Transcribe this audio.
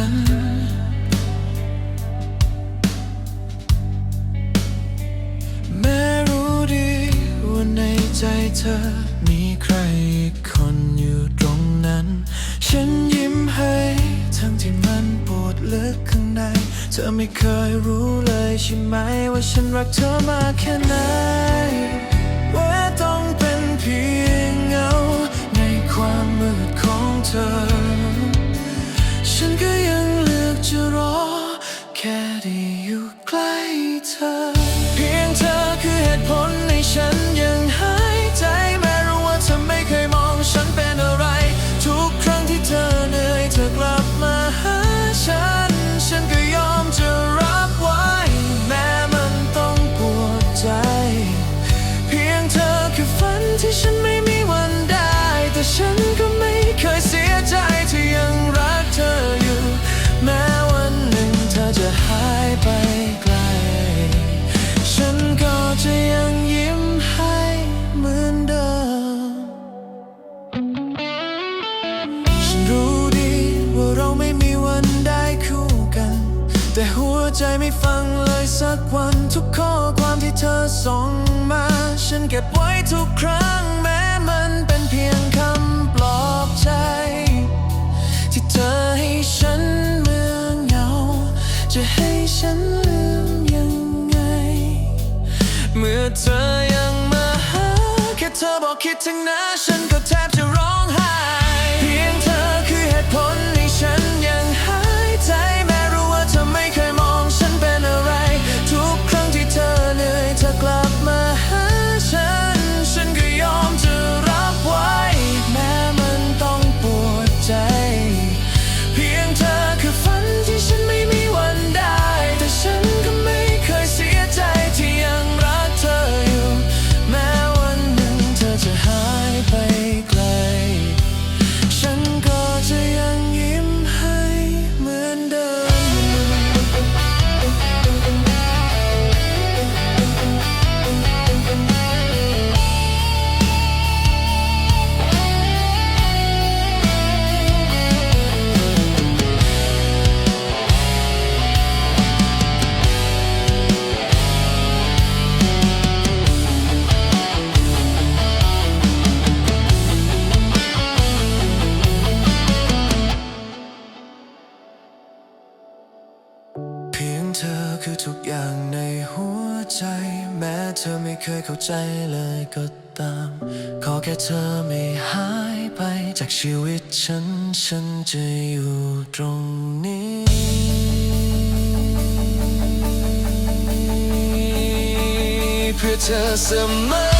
ัน แม้รู้ดีว่าในใจเธอมีใครคนอยู่ตรงนั้น ฉันยิ้มให้ทั้งที่มันปวดลึกข้างใน เธอไม่เคยรู้เลยใช่ไหมว่าฉันรักเธอมากแค่ไหน ฉันรู้ดีว่าเราไม่มีวันได้คู่กัน แต่หัวใจไม่ฟังเลยสักวันทุกข้อความที่เธอส่งมา ฉันเก็บไว้ทุกครั้งแม้มันเป็นเพียงคำปลอบใจ ที่เธอให้ฉันเมื่อเหงา จะให้ฉันลืมยังไง เมื่อเธอยังมาหาแค่เธอบอกคิดถึงนะฉันก็แทบ คือทุกอย่างในหัวใจ แม้เธอไม่เคยเข้าใจเลยก็ตาม ขอแค่เธอไม่หายไป จากชีวิตฉัน ฉันจะอยู่ตรงนี้เพื่อเธอเสมอ